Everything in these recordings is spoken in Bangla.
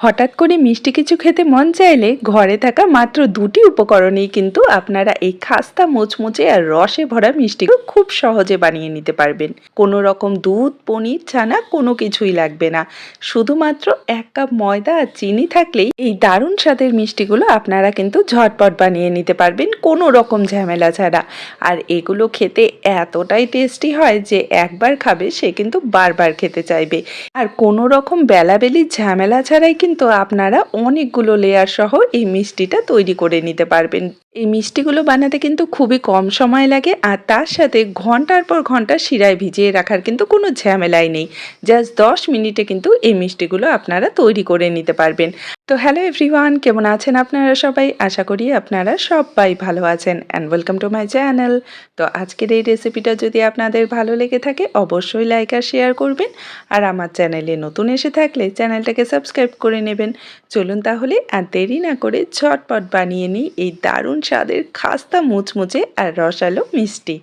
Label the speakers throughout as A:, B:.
A: হঠাৎ করে মিষ্টি কিছু খেতে মন চাইলে ঘরে থাকা মাত্র দুটি উপকরণেই কিন্তু আপনারা এই খাস্তা, মুচমুচে আর রসে ভরা মিষ্টি খুব সহজে বানিয়ে নিতে পারবেন। কোনো রকম দুধ, পনির, ছানা কোনো কিছুই লাগবে না। শুধুমাত্র এক কাপ ময়দা আর চিনি থাকলেই এই দারুণ স্বাদের মিষ্টিগুলো আপনারা কিন্তু ঝটপট বানিয়ে নিতে পারবেন কোনো রকম ঝামেলা ছাড়া। আর এগুলো খেতে এতটাই টেস্টি হয় যে একবার খাবে সে কিন্তু বারবার খেতে চাইবে। আর কোনো রকম বেলাবেলির ঝামেলা ছাড়াই কিন্তু আপনারা অনেকগুলো লেয়ার সহ এই মিষ্টিটা তৈরি করে নিতে পারবেন। এই মিষ্টিগুলো বানাতে কিন্তু খুবই কম সময় লাগে আর তার সাথে ঘণ্টার পর ঘণ্টা শিরায় ভিজিয়ে রাখার কিন্তু কোনো ঝামেলাই নেই। জাস্ট দশ মিনিটে কিন্তু এই মিষ্টিগুলো আপনারা তৈরি করে নিতে পারবেন। তো হ্যালো এভরিওয়ান, কেমন আছেন আপনারা সবাই? আশা করি আপনারা সবাই ভালো আছেন and welcome to my channel তো আজকের এই রেসিপিটা যদি আপনাদের ভালো লেগে থাকে, অবশ্যই লাইক আর শেয়ার করবেন। আর আমার চ্যানেলে নতুন এসে থাকলে চ্যানেলটাকে সাবস্ক্রাইব করে নেবেন। চলুন তাহলে আর দেরি না করে ঝটপট বানিয়ে নিই এই দারুণ স্বাদের খাস্তা মুচমুচে আর রসালো মিষ্টি।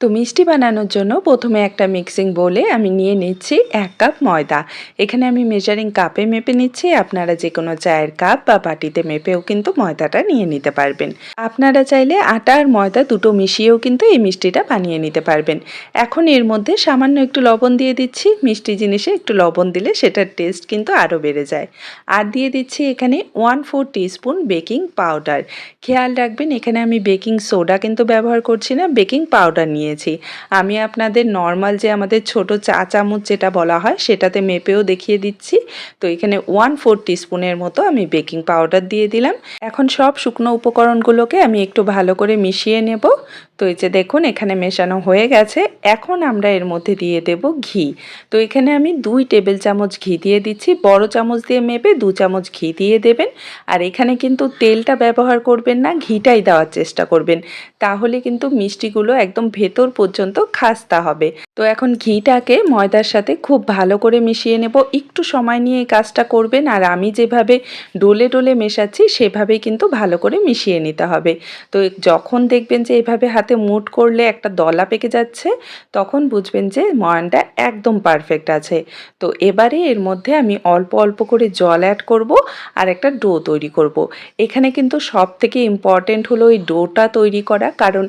A: তো মিষ্টি বানানোর জন্য প্রথমে একটা মিক্সিং বোলে আমি নিয়ে নিচ্ছি এক কাপ ময়দা। এখানে আমি মেজারিং কাপে মেপে নিচ্ছি, আপনারা যে কোনো চায়ের কাপ বা বাটিতে মেপেও কিন্তু ময়দাটা নিয়ে নিতে পারবেন। আপনারা চাইলে আটা আর ময়দা দুটো মিশিয়েও কিন্তু এই মিষ্টিটা বানিয়ে নিতে পারবেন। এখন এর মধ্যে সামান্য একটু লবণ দিয়ে দিচ্ছি, মিষ্টি জিনিসে একটু লবণ দিলে সেটার টেস্ট কিন্তু আরও বেড়ে যায়। আর দিয়ে দিচ্ছি এখানে one four teaspoon baking powder খেয়াল রাখবেন, এখানে আমি বেকিং সোডা কিন্তু ব্যবহার করছি না বেকিং পাউডার নিয়েছি। আমি আপনাদের নর্মাল যে আমাদের ছোট চা চামচ যেটা বলা হয়, সেটাতে মেপেও দেখিয়ে দিচ্ছি। তো এখানে ওয়ান ফোর টিস্পুনের মতো আমি বেকিং পাউডার দিয়ে দিলাম। এখন সব শুকনো উপকরণগুলোকে আমি একটু ভালো করে মিশিয়ে নেব। তো এই যে দেখুন, এখানে মেশানো হয়ে গেছে। এখন আমরা এর মধ্যে দিয়ে দেব ঘি। তো এখানে আমি দুই টেবিল চামচ ঘি দিয়ে দিচ্ছি। বড় চামচ দিয়ে মেপে দু চামচ ঘি দিয়ে দেবেন। আর এখানে কিন্তু তেলটা ব্যবহার করবেন না, ঘিটাই দেওয়ার চেষ্টা করবেন। তাহলে কিন্তু মিষ্টিগুলো একদম ভেতর পর্যন্ত খাস্তা হবে। তো এখন ঘিটাকে ময়দার সাথে খুব ভালো করে মিশিয়ে নেব। একটু সময় নিয়ে এই কাজটা করবেন আর আমি যেভাবে ডোলে ডোলে মেশাচ্ছি, সেভাবেই কিন্তু ভালো করে মিশিয়ে নিতে হবে। তো যখন দেখবেন যে এভাবে হাতে মুট করলে একটা দলা পেকে যাচ্ছে, তখন বুঝবেন যে ময়ানটা একদম পারফেক্ট আছে। তো এবারে এর মধ্যে আমি অল্প অল্প করে জল অ্যাড করব আর একটা ডো তৈরি করব। এখানে কিন্তু সব থেকে ইম্পর্টেন্ট হলো ওই ডোটা তৈরি করা, কারণ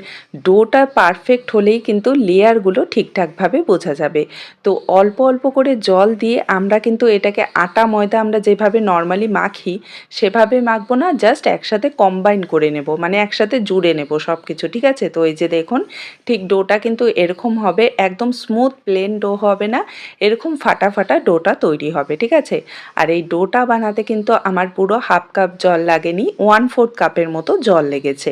A: ডোটা পারফেক্ট হলেই কিন্তু লেয়ারগুলো ঠিকঠাকভাবে বোঝা যাবে। তো অল্প অল্প করে জল দিয়ে আমরা কিন্তু এটাকে আটা, ময়দা আমরা যেভাবে নর্মালি মাখি, সেভাবে মাখবো না জাস্ট একসাথে কম্বাইন করে নেব। মানে একসাথে জুড়ে নেব সব কিছু ঠিক আছে? তো এই যে দেখুন, ঠিক ডোটা কিন্তু এরকম হবে, একদম স্মুথ প্লেন ডো হবে না, এরকম ফাটা ফাটা ডোটা তৈরি হবে, ঠিক আছে? আর এই ডোটা বানাতে কিন্তু আমার পুরো হাফ কাপ জল লাগেনি ওয়ান ফোর্থ কাপের মতো জল লেগেছে।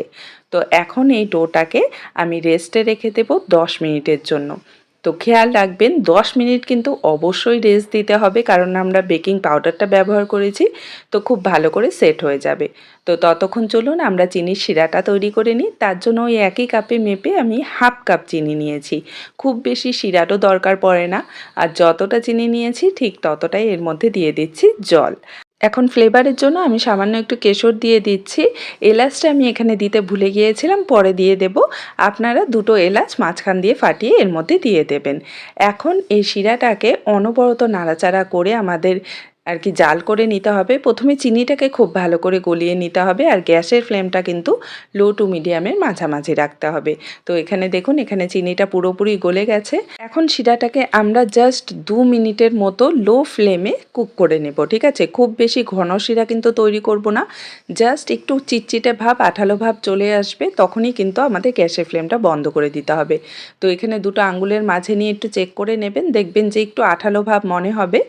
A: তো এখন এই ডোটাকে আমি রেস্টে রেখে দেবো দশ মিনিটের জন্য। তো খেয়াল রাখবেন 10 মিনিট কিন্তু অবশ্যই রেস্ট দিতে হবে, কারণ আমরা বেকিং পাউডারটা ব্যবহার করেছি, তো খুব ভালো করে সেট হয়ে যাবে। তো ততক্ষণ চলুন, আমরা চিনির শিরাটা তৈরি করে নিই। তার জন্য ওই একই কাপে মেপে আমি হাফ কাপ চিনি নিয়েছি। খুব বেশি শিরারও দরকার পড়ে না, আর যতটা চিনি নিয়েছি, ঠিক ততটাই এর মধ্যে দিয়ে দিচ্ছি জল। এখন ফ্লেভারের জন্য আমি সামান্য একটু কেশর দিয়ে দিচ্ছি। এলাচটা আমি এখানে দিতে ভুলে গিয়েছিলাম, পরে দিয়ে দেব। আপনারা দুটো এলাচ মাঝখান দিয়ে ফাটিয়ে এর মধ্যে দিয়ে দেবেন। এখন এই শিরাটাকে অনবরত নাড়াচাড়া করে আমাদের আর কি জাল করে নিতে হবে। প্রথমে চিনিটাকে খুব ভালো করে গলিয়ে নিতে হবে আর গ্যাসের ফ্লেমটা কিন্তু লো টু মিডিয়ামের মাঝামাঝি রাখতে হবে। তো এখানে দেখুন, এখানে চিনিটা পুরোপুরি গলে গেছে। এখন শিরাটাকে আমরা জাস্ট দু মিনিটের মতো লো ফ্লেমে কুক করে নেব, ঠিক আছে? খুব বেশি ঘন শিরা কিন্তু তৈরি করব না। জাস্ট একটু চিটচিটে ভাব, আঠালো ভাব চলে আসবে, তখনই কিন্তু আমাদের গ্যাসের ফ্লেমটা বন্ধ করে দিতে হবে। তো এখানে দুটো আঙ্গুলের মাঝে নিয়ে একটু চেক করে নেবেন, দেখবেন যে একটু আঠালো ভাব মনে হবে,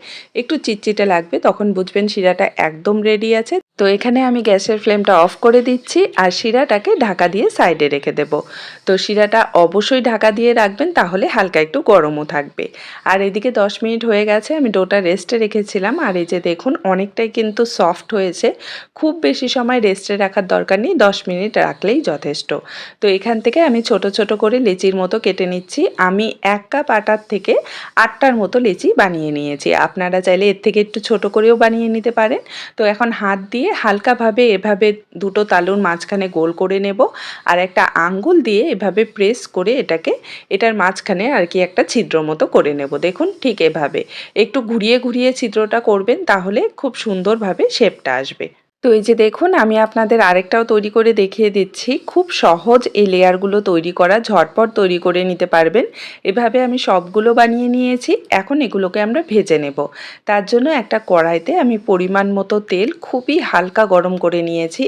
A: একটু চিটচিটে লাগবে। থাকবে তখন বুঝবেন শিরাটা একদম রেডি আছে। তো এখানে আমি গ্যাসের ফ্লেমটা অফ করে দিচ্ছি আর শিরাটাকে ঢাকা দিয়ে সাইডে রেখে দেব। তো শিরাটা অবশ্যই ঢাকা দিয়ে রাখবেন, তাহলে হালকা একটু গরমও থাকবে। আর এদিকে 10 মিনিট হয়ে গেছে, আমি ডোটা রেস্টে রেখেছিলাম। আর এই যে দেখুন, অনেকটাই কিন্তু সফট হয়েছে। খুব বেশি সময় রেস্টে রাখার দরকার নেই 10 মিনিট রাখলেই যথেষ্ট। তো এখান থেকে আমি ছোট ছোট করে লেচির মতো কেটে নিচ্ছি। আমি এক কাপ আটার থেকে আটটার মতো লেচি বানিয়ে নিয়েছি। আপনারা চাইলে এর থেকে একটু ছোট করেও বানিয়ে নিতে পারেন। তো এখন হাত দিয়ে হালকাভাবে এভাবে দুটো তালুর মাঝখানে গোল করে নেব আর একটা আঙ্গুল দিয়ে এভাবে প্রেস করে এটাকে, এটার মাঝখানে আর কি একটা ছিদ্র মতো করে নেব। দেখুন ঠিক এভাবে। একটু ঘুরিয়ে ঘুরিয়ে ছিদ্রটা করবেন তাহলে খুব সুন্দরভাবে শেপটা আসবে। তো এই যে দেখুন, আমি আপনাদের আরেকটাও তৈরি করে দেখিয়ে দিচ্ছি। খুব সহজ এই লেয়ারগুলো তৈরি করা, ঝটপট তৈরি করে নিতে পারবেন। এভাবে আমি সবগুলো বানিয়ে নিয়েছি, এখন এগুলোকে আমরা ভেজে নেব। তার জন্য একটা কড়াইতে আমি পরিমাণ মতো তেল খুবই হালকা গরম করে নিয়েছি।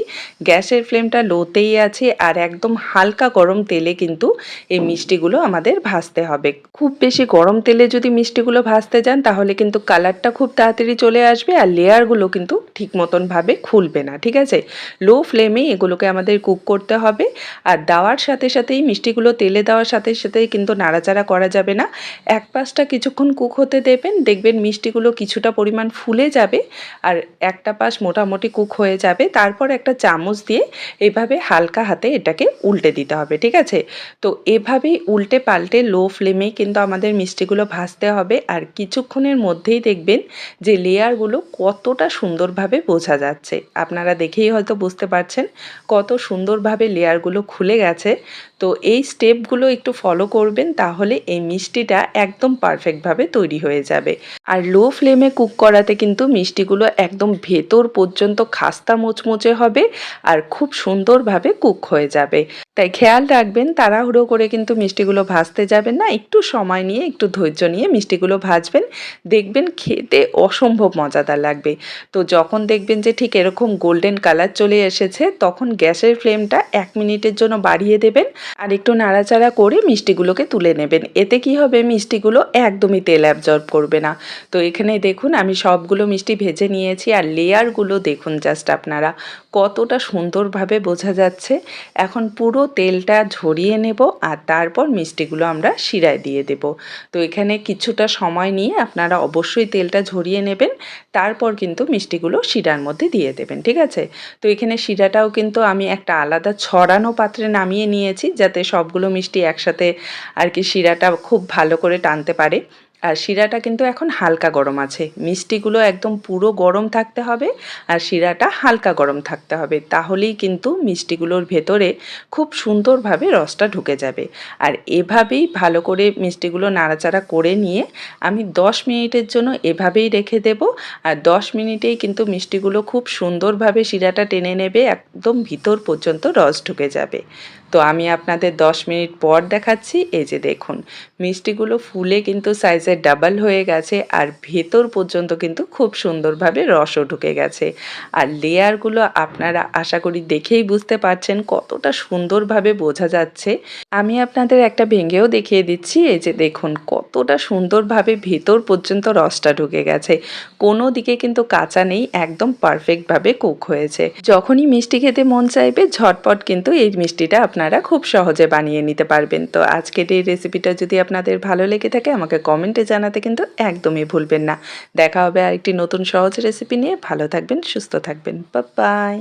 A: গ্যাসের ফ্লেমটা লোতেই আছে আর একদম হালকা গরম তেলে কিন্তু এই মিষ্টিগুলো আমাদের ভাজতে হবে। খুব বেশি গরম তেলে যদি মিষ্টিগুলো ভাজতে যান, তাহলে কিন্তু কালারটা খুব তাড়াতাড়ি চলে আসবে আর লেয়ারগুলো কিন্তু ঠিক মতনভাবে খুলবে না, ঠিক আছে? লো ফ্লেমে এগুলোকে আমাদের কুক করতে হবে আর দেওয়ার সাথে সাথেই মিষ্টিগুলো তেলে দেওয়ার সাথে সাথেই কিন্তু নাড়াচাড়া করা যাবে না। এক পাশটা কিছুক্ষণ কুক হতে দেবেন, দেখবেন মিষ্টিগুলো কিছুটা পরিমাণ ফুলে যাবে আর একটা পাশ মোটামুটি কুক হয়ে যাবে। তারপর একটা চামচ দিয়ে এভাবে হালকা হাতে এটাকে উল্টে দিতে হবে, ঠিক আছে? তো এভাবেই উল্টে পাল্টে লো ফ্লেমেই কিন্তু আমাদের মিষ্টিগুলো ভাজতে হবে আর কিছুক্ষণের মধ্যেই দেখবেন যে লেয়ারগুলো কতটা সুন্দরভাবে বোঝা যাচ্ছে। আপনারা দেখেই হয়তো বুঝতে পারছেন কত সুন্দরভাবে লেয়ারগুলো খুলে গেছে। তো এই স্টেপগুলো একটু ফলো করবেন তাহলে এই মিষ্টিটা একদম পারফেক্টভাবে তৈরি হয়ে যাবে। আর লো ফ্লেমে কুক করাতে কিন্তু মিষ্টিগুলো একদম ভেতর পর্যন্ত খাস্তা মোচমোচে হবে আর খুব সুন্দরভাবে কুক হয়ে যাবে। তাই খেয়াল রাখবেন, তাড়াহুড়ো করে কিন্তু মিষ্টিগুলো ভাজতে যাবেন না। একটু সময় নিয়ে, একটু ধৈর্য নিয়ে মিষ্টিগুলো ভাজবেন। দেখবেন খেতে অসম্ভব মজাদার লাগবে। তো যখন দেখবেন যে ঠিক এরকম গোল্ডেন কালার চলে এসেছে, তখন গ্যাসের ফ্লেমটা এক মিনিটের জন্য বাড়িয়ে দেবেন আর একটু নাড়াচাড়া করে মিষ্টিগুলোকে তুলে নেবেন। এতে কি হবে? মিষ্টিগুলো একদমই তেল অ্যাবজর্ব করবে না। তো এখানে দেখুন, আমি সবগুলো মিষ্টি ভেজে নিয়েছি আর লেয়ারগুলো দেখুন জাস্ট আপনারা। কতটা সুন্দরভাবে বোঝা যাচ্ছে। এখন পুরো তেলটা ঝরিয়ে নেব আর তারপর মিষ্টিগুলো আমরা শিরায় দিয়ে দেব। তো এখানে কিছুটা সময় নিয়ে আপনারা অবশ্যই তেলটা ঝরিয়ে নেবেন, তারপর কিন্তু মিষ্টিগুলো শিরার মধ্যে দিয়ে দেবেন, ঠিক আছে? তো এখানে শিরাটাও কিন্তু আমি একটা আলাদা ছড়ানো পাত্রে নামিয়ে নিয়েছি যাতে সবগুলো মিষ্টি একসাথে আর কি শিরাটা খুব ভালো করে টানতে পারে। আর শিরাটা কিন্তু এখন হালকা গরম আছে। মিষ্টিগুলো একদম পুরো গরম থাকতে হবে আর শিরাটা হালকা গরম থাকতে হবে। তাহলেই কিন্তু মিষ্টিগুলোর ভেতরে খুব সুন্দরভাবে রসটা ঢুকে যাবে। আর এভাবেই ভালো করে মিষ্টিগুলো নাড়াচাড়া করে নিয়ে আমি দশ মিনিটের জন্য এভাবেই রেখে দেব। আর দশ মিনিটেই কিন্তু মিষ্টিগুলো খুব সুন্দরভাবে শিরাটা টেনে নেবে, একদম ভিতর পর্যন্ত রস ঢুকে যাবে। তো আমি আপনাদের দশ মিনিট পর দেখাচ্ছি। এই যে দেখুন, মিষ্টিগুলো ফুলে কিন্তু সাইজের ডাবল হয়ে গেছে আর ভেতর পর্যন্ত কিন্তু খুব সুন্দরভাবে রসও ঢুকে গেছে। আর লেয়ারগুলো আপনারা আশা করি দেখেই বুঝতে পারছেন কতটা সুন্দরভাবে বোঝা যাচ্ছে। আমি আপনাদের একটা ভেঙেও দেখিয়ে দিচ্ছি, এই যে দেখুন কতটা সুন্দরভাবে ভেতর পর্যন্ত রসটা ঢুকে গেছে। কোনো দিকে কিন্তু কাঁচা নেই, একদম পারফেক্টভাবে কুক হয়েছে। যখনই মিষ্টি খেতে মন চাইবে, ঝটপট কিন্তু এই মিষ্টিটা আপনারা খুব সহজে বানিয়ে নিতে পারবেন। তো আজকের এই রেসিপিটা যদি আপনাদের ভালো লেগে থাকে, আমাকে কমেন্টে জানাতে কিন্তু একদমই ভুলবেন না। দেখা হবে আরেকটি নতুন সহজ রেসিপি নিয়ে। ভালো থাকবেন, সুস্থ থাকবেন। বাই